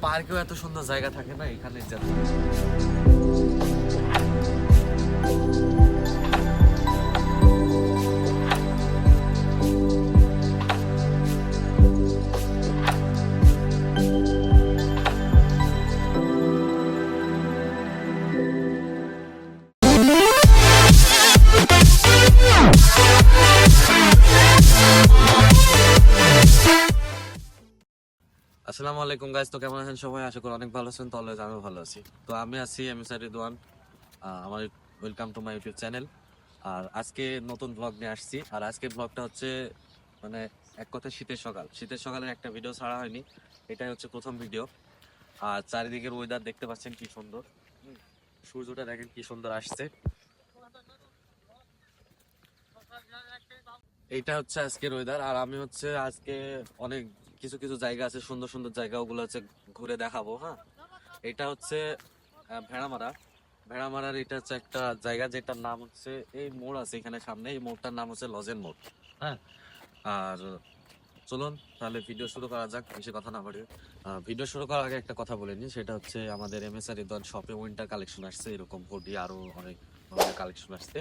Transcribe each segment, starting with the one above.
পার্কেও এত সুন্দর জায়গা থাকে না এখানে আসসালামু আলাইকুম গাইজ তো কেমন আছেন সবাই? আশা করি অনেক ভালো আছেন তাহলে আমিও ভালো আছি। তো আমি আছি এম এস রিদওয়ান আমার welcome to my YouTube channel আর আজকে নতুন ব্লগ নিয়ে আসছি। আর আজকে ব্লগটা হচ্ছে মানে এক কথা শীতের সকাল। শীতের সকালের একটা ভিডিও ছাড়া হয়নি, এটাই হচ্ছে প্রথম ভিডিও আর চারিদিকের ওয়েদার দেখতে পাচ্ছেন কি সুন্দর। সূর্যটা দেখেন কি সুন্দর আসছে। এইটা হচ্ছে আজকের ওয়েদার আর আমি হচ্ছে আজকে অনেক কিছু কিছু জায়গা আছে, সুন্দর সুন্দর জায়গা ওগুলো হচ্ছে ঘুরে দেখাবো হ্যাঁ? এটা হচ্ছে ভেড়ামারা। ভেড়ামারার এটা হচ্ছে একটা জায়গা যেটার নাম হচ্ছে, এই মোড় আছে এখানে সামনে, এই মোড়টার নাম হচ্ছে লজেন মোড় হ্যাঁ? আর চলুন, তাহলে ভিডিও শুরু করা যাক, বেশি কথা না বাড়িয়ে। ভিডিও শুরু করার আগে একটা কথা বলে নিই, সেটা হচ্ছে আমাদের এম এস আর ইদন শপে উইন্টার কালেকশন আসছে, এরকম হুডি আরও অনেক ধরনের কালেকশন আসছে।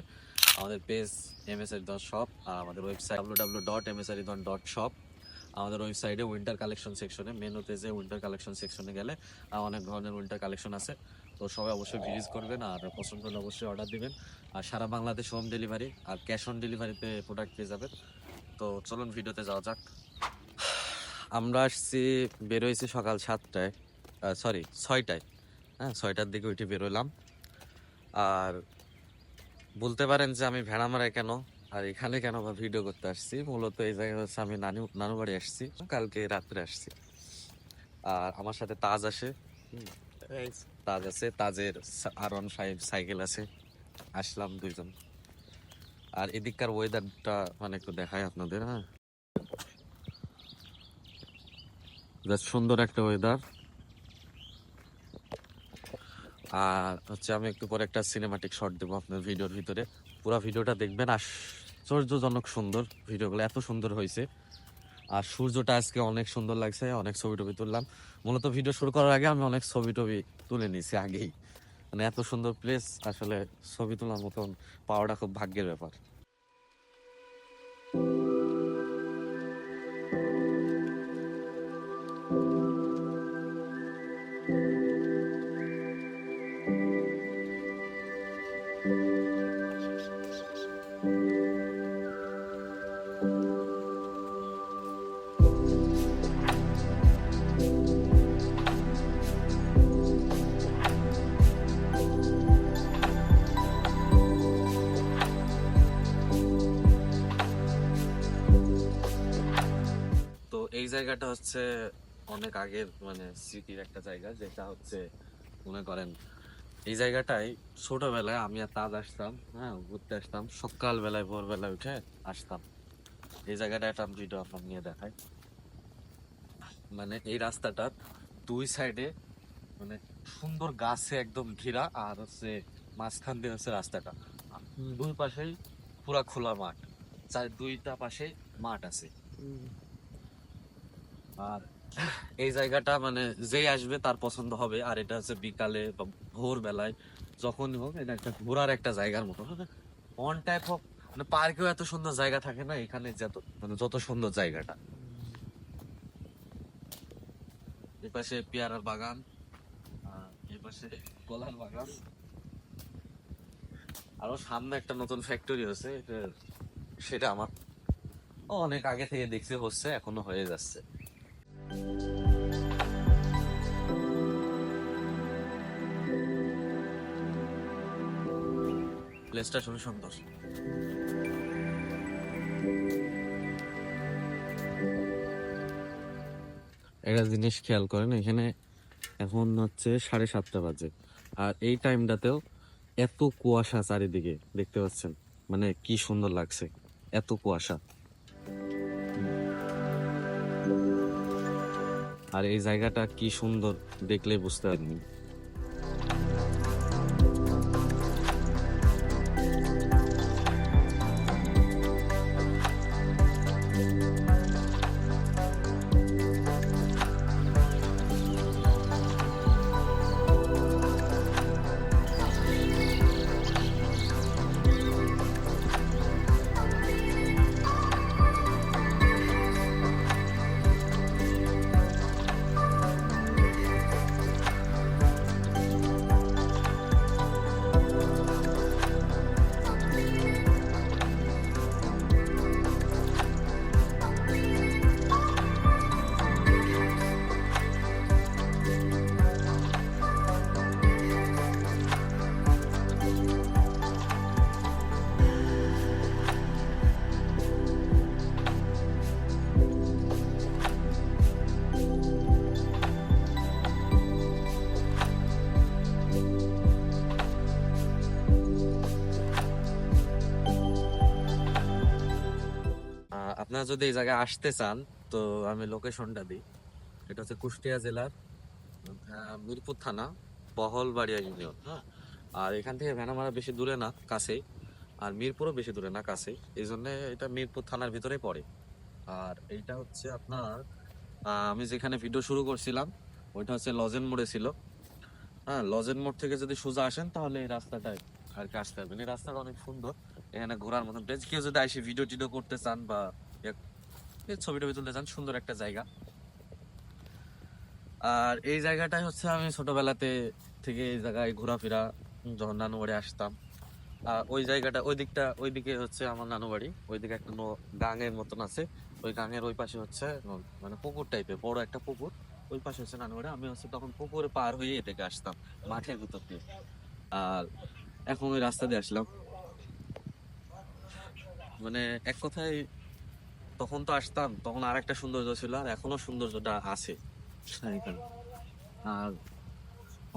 আমাদের page M S Ridwan shop আর আমাদের website W W dot M S Ridwan dot shop আমাদের ওয়েবসাইটে উইন্টার কালেকশন সেকশনে মেনুতে যে উইন্টার কালেকশন সেকশনে গেলে অনেক ধরনের উইন্টার কালেকশন আছে। তো সবাই অবশ্যই ভিজিট করবেন আর পছন্দ হলে অবশ্যই অর্ডার দিবেন। আর সারা বাংলাদেশ হোম ডেলিভারি আর ক্যাশ অন ডেলিভারিতে প্রোডাক্ট পেয়ে যাবেন। তো চলুন ভিডিওতে যাওয়া যাক। আমরা আসছি, বেরোইছি সকাল সাতটায় সরি ছয়টায়। হ্যাঁ ছয়টার দিকে উঠে বেরোলাম। আর বলতে পারেন যে আমি ভেড়া মারাই কেন? আর এখানে কেন বা ভিডিও করতে আসছি? মূলত এই জায়গায় হচ্ছে আমি নানু নানু বাড়ি আসছি। কালকে রাত্রে আসছি। আর আমার সাথে তাজ আসে। তাজ আছে তাজের আর ওয়ান ফাইভ সাইকেল আছে। আসলাম দুইজন। আর এদিককার ওয়েদারটা মানে একটু দেখায় আপনাদের হ্যাঁ? বেশ সুন্দর একটা ওয়েদার আর হচ্ছে আমি একটু পরে একটা সিনেমাটিক শট দেবো আপনার ভিডিওর ভিতরে। পুরো ভিডিওটা দেখবেন। আশ্চর্যজনক সুন্দর ভিডিওগুলো, এত সুন্দর হয়েছে। আর সূর্যটা আজকে অনেক সুন্দর লাগছে, অনেক ছবি টবি তুললাম। মূলত ভিডিও শুরু করার আগে আমি অনেক ছবি টবি তুলে নিয়েছি আগেই। মানে এত সুন্দর প্লেস আসলে ছবি তোলার মতন পাওয়াটা খুব ভাগ্যের ব্যাপার। জায়গাটা হচ্ছে অনেক আগের মানে স্মৃতির একটা জায়গা, যেটা হচ্ছে মনে করেন এই জায়গাটায় ছোটবেলায় আমি আর তাজ আসতাম হ্যাঁ ঘুরতে আসতাম, সকালবেলায়, ভোরবেলায় উঠে আসতাম। এই জায়গাটা একটা ভিডিও আপনার নিয়ে দেখাই। মানে এই রাস্তাটার দুই সাইডে মানে সুন্দর গাছে একদম ঘেরা, আর হচ্ছে মাঝখান দিয়ে হচ্ছে রাস্তাটা। দুই পাশেই পুরা খোলা মাঠ চার দুইটা পাশে মাঠ আছে। আর এই জায়গাটা মানে যেই আসবে তার পছন্দ হবে, আর এটা হচ্ছে বিকালে বা ভোর বেলায় যখনই হোক, এটা একটা ঘোরার একটা জায়গার মতো। অন টাইপ হোক মানে পার্কেও এত সুন্দর জায়গা থাকে না, এখানে যত মানে যত সুন্দর জায়গাটা। এই পাশে পেয়ারার বাগান, আর এই পাশে কলার বাগান। আরও সামনে একটা নতুন ফ্যাক্টরি হচ্ছে সেটা আমার অনেক আগে থেকে দেখছি, হচ্ছে, এখনও হয়ে যাচ্ছে। প্লেসটা শুনে সুন্দর। একটা জিনিস খেয়াল করেন, এখানে এখন হচ্ছে সাড়ে সাতটা বাজে। আর এই টাইমটাতেও এত কুয়াশা চারিদিকে, দেখতে পাচ্ছেন? মানে কি সুন্দর লাগছে, এত কুয়াশা। আর এই জায়গাটা কি সুন্দর দেখলে বুঝতে পারেনি। আপনারা যদি এই জায়গায় আসতে চান, তো আমি লোকেশনটা দিই। এটা হচ্ছে কুষ্টিয়া জেলার মিরপুর থানা, বহলবাড়িয়া ইউনিয়ন হ্যাঁ? আর এখান থেকে ভেনামারা বেশি দূরে না, কাছেই। আর মিরপুরও বেশি দূরে না, কাছেই। এই জন্যে এটা মিরপুর থানার ভিতরেই পড়ে। আর এইটা হচ্ছে আপনার আমি যেখানে ভিডিও শুরু করছিলাম, ওইটা হচ্ছে লজেন মোড়ে ছিল। হ্যাঁ লজেন মোড় থেকে যদি সোজা আসেন, তাহলে এই রাস্তাটায় আর কি আসতে পারবেন। এই রাস্তাটা অনেক সুন্দর। এখানে ঘোরার মতন বেশ কেউ যদি আসে ভিডিও টিডিও করতে চান বা এই ছবি টবি তুলতে চান, সুন্দর একটা জায়গা। আর এই জায়গাটাই হচ্ছে আমি ছোটবেলাতে থেকে এই জায়গায় ঘোরাফেরা, যখন নানু বাড়ি আসতাম। আর ওই জায়গাটা, ওই দিকটা, ওই দিকে হচ্ছে আমার নানু বাড়ি ওই দিকে একটা গাঙের মতন আছে। ওই গাঙের ওই পাশে হচ্ছে মানে পুকুর টাইপের বড় একটা পুকুর। ওই পাশে হচ্ছে নানু বাড়ি আমি হচ্ছে তখন পুকুরে পার হয়ে এদিকে আসতাম, মাঠের ভিতর দিয়ে। আর এখন ওই রাস্তা দিয়ে আসলাম। মানে এক কথায় তখন তো আসতাম তখন আর একটা সৌন্দর্য ছিল আর এখনও সৌন্দর্যটা আছে। আর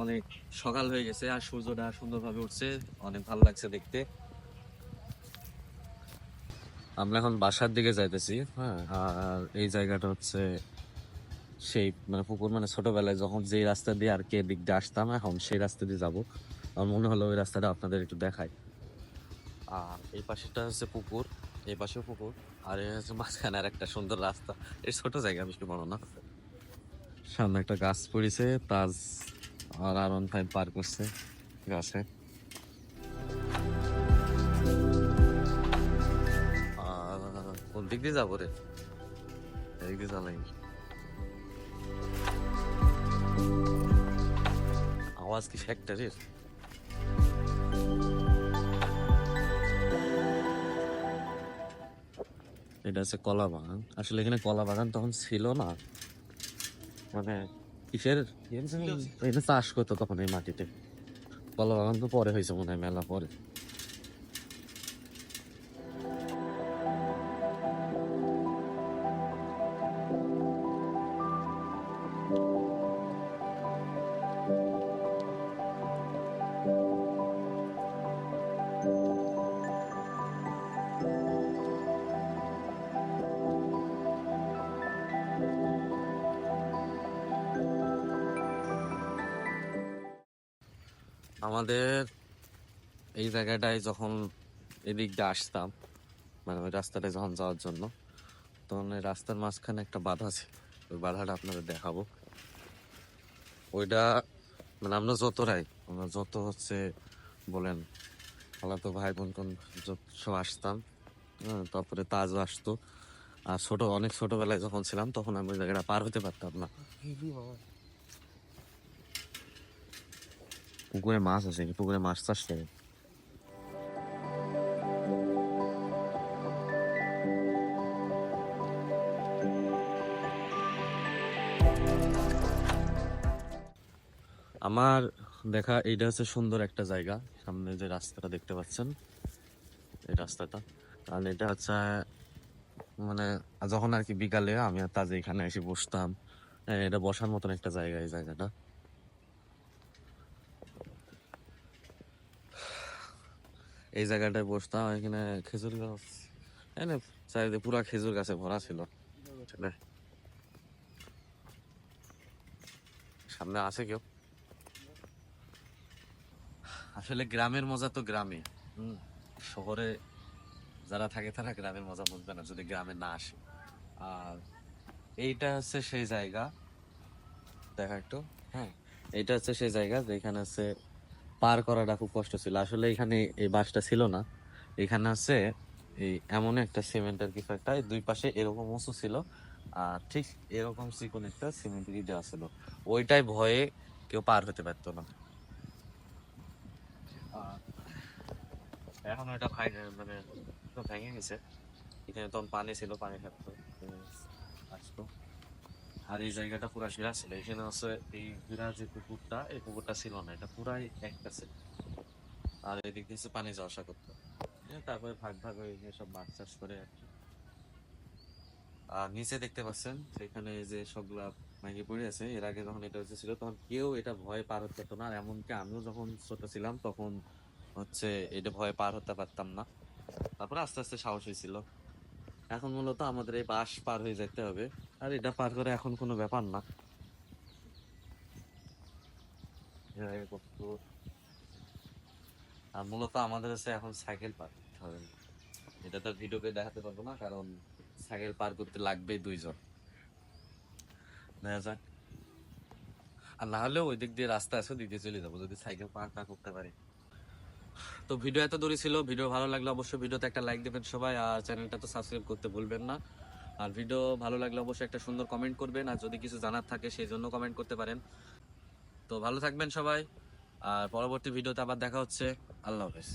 অনেক সকাল হয়ে গেছে আর সূর্যটা সুন্দরভাবে উঠছে অনেক ভালো লাগছে দেখতে। আমরা এখন বাসার দিকে যাইতেছি হ্যাঁ আর এই জায়গাটা হচ্ছে সেই মানে পুকুর মানে ছোটবেলায় যখন যেই রাস্তা দিয়ে আর কে দিক দিয়ে আসতাম এখন সেই রাস্তা দিয়ে যাব। আমার মনে হলো ওই রাস্তাটা আপনাদের একটু দেখাই। আর এই পাশেটা হচ্ছে পুকুর, এই পাশেও পুকুর, আর এই হচ্ছে মাঝখানে আর একটা সুন্দর রাস্তা। এই ছোট জায়গা বেশি বড় না। সামনে একটা গাছ পড়েছে, তাজ আর আর ওয়ান ফাইভ পার করছে গাছে। কোন দিক দিয়ে যাব রে? এদিক দিয়ে চালাই আওয়াজ কি ফ্যাক্টরির এটা হচ্ছে কলা বাগান। আসলে এখানে কলা বাগান তখন ছিল না। মানে কিসের? এটা চাষ করতো তখন এই মাটিতে। কলা বাগান তো পরে হয়েছে মনে হয় মেলা পরে। আমাদের এই জায়গাটায় যখন এদিক দিয়ে আসতাম মানে ওই রাস্তাটায় যখন যাওয়ার জন্য তখন এই রাস্তার মাঝখানে একটা বাধা আছে ওই বাধাটা আপনাদের দেখাবো। ওইটা মানে আমরা যতরাই আমরা যত হচ্ছে বলেন খালাতো ভাই বোন কোন সব আসতাম হ্যাঁ, তারপরে তাজও আসতো। আর ছোট অনেক ছোটবেলায় যখন ছিলাম তখন আমি ওই জায়গাটা পার হতে পারতাম না। পুকুরে মাছ আছে কি পুকুরে মাছ চাষ করে আমার দেখা এইটা হচ্ছে সুন্দর একটা জায়গা। সামনে যে রাস্তাটা দেখতে পাচ্ছেন, এই রাস্তাটা। কারণ এটা হচ্ছে মানে যখন আর কি বিকালে আমি আর তাজে এখানে এসে বসতাম এটা বসার মতন একটা জায়গা এই জায়গাটা। এই জায়গাটায় বসতাম, এখানে খেজুর গাছ এনে চারিদিকে পুরা খেজুর গাছে ভরা ছিল। সামনে আছে কেউ? আসলে গ্রামের মজা তো গ্রামে। শহরে যারা থাকে তারা গ্রামের মজা বুঝবে না, যদি গ্রামে না আসে। আর এইটা হচ্ছে সেই জায়গা। দেখা একটু। হ্যাঁ এইটা হচ্ছে সেই জায়গা যেখানে হচ্ছে পার করাটা খুব কষ্ট ছিল। আসলে এখানে এই বাসটা ছিল না। এখানে হচ্ছে এই এমন একটা সিমেন্টের কিছু একটা দুই পাশে এরকম উঁচু ছিল, আর ঠিক এরকম চিকন একটা সিমেন্টের ই দেওয়া ছিল। ওইটাই ভয়ে কেউ পার হতে পারতো না। এখন ওটা ভাই মানে ভেঙে গেছে। এখানে তখন পানি ছিল, পানি থাকতো আসতো আর এই জায়গাটা পুরা শিরা ছিল। এখানে হচ্ছে এই বিরা যে পুকুরটা, এই পুকুরটা ছিল না, এটা পুরাই এক কাছে আর এদিক দিয়ে পানি যাওয়া আসা করতো। তারপরে ভাগ ভাগ হয়ে সব মাছ চাষ করে আর কি। আর নিচে দেখতে পাচ্ছেন সেখানে যে সবগুলা ভেঙে পড়ে আছে, এর আগে যখন এটা হচ্ছে ছিল, তখন কেউ এটা ভয় পার হতে পারতো না। এমনকি আমিও যখন ছোট ছিলাম, তখন হচ্ছে এটা ভয় পার হতে পারতাম না। তারপরে আস্তে আস্তে সাহস হয়েছিল। এখন মূলত আমাদের এই বাস পার হয়ে যেতে হবে। আর এটা পার করে এখন কোনো ব্যাপার না। আর মূলত আমাদের হচ্ছে এখন সাইকেল পার করতে হবে। এটা তো ভিডিওতে দেখাতে পারব না, কারণ সাইকেল পার করতে লাগবে দুইজন। দেখা যাক। আর না হলেও ওই দিক দিয়ে রাস্তা আছে দিয়ে চলে যাব, যদি সাইকেল পার না করতে পারি। তো ভিডিও এত দূরই ছিল, ভিডিও ভালো লাগলে অবশ্যই ভিডিওতে একটা লাইক দেবেন সবাই, আর চ্যানেলটা তো সাবস্ক্রাইব করতে ভুলবেন না। আর ভিডিও ভালো লাগলে অবশ্যই একটা সুন্দর কমেন্ট করবেন, আর যদি কিছু জানার থাকে সেই জন্য কমেন্ট করতে পারেন। তো ভালো থাকবেন সবাই, আর পরবর্তী ভিডিওতে আবার দেখা হচ্ছে। আল্লাহ হাফেজ।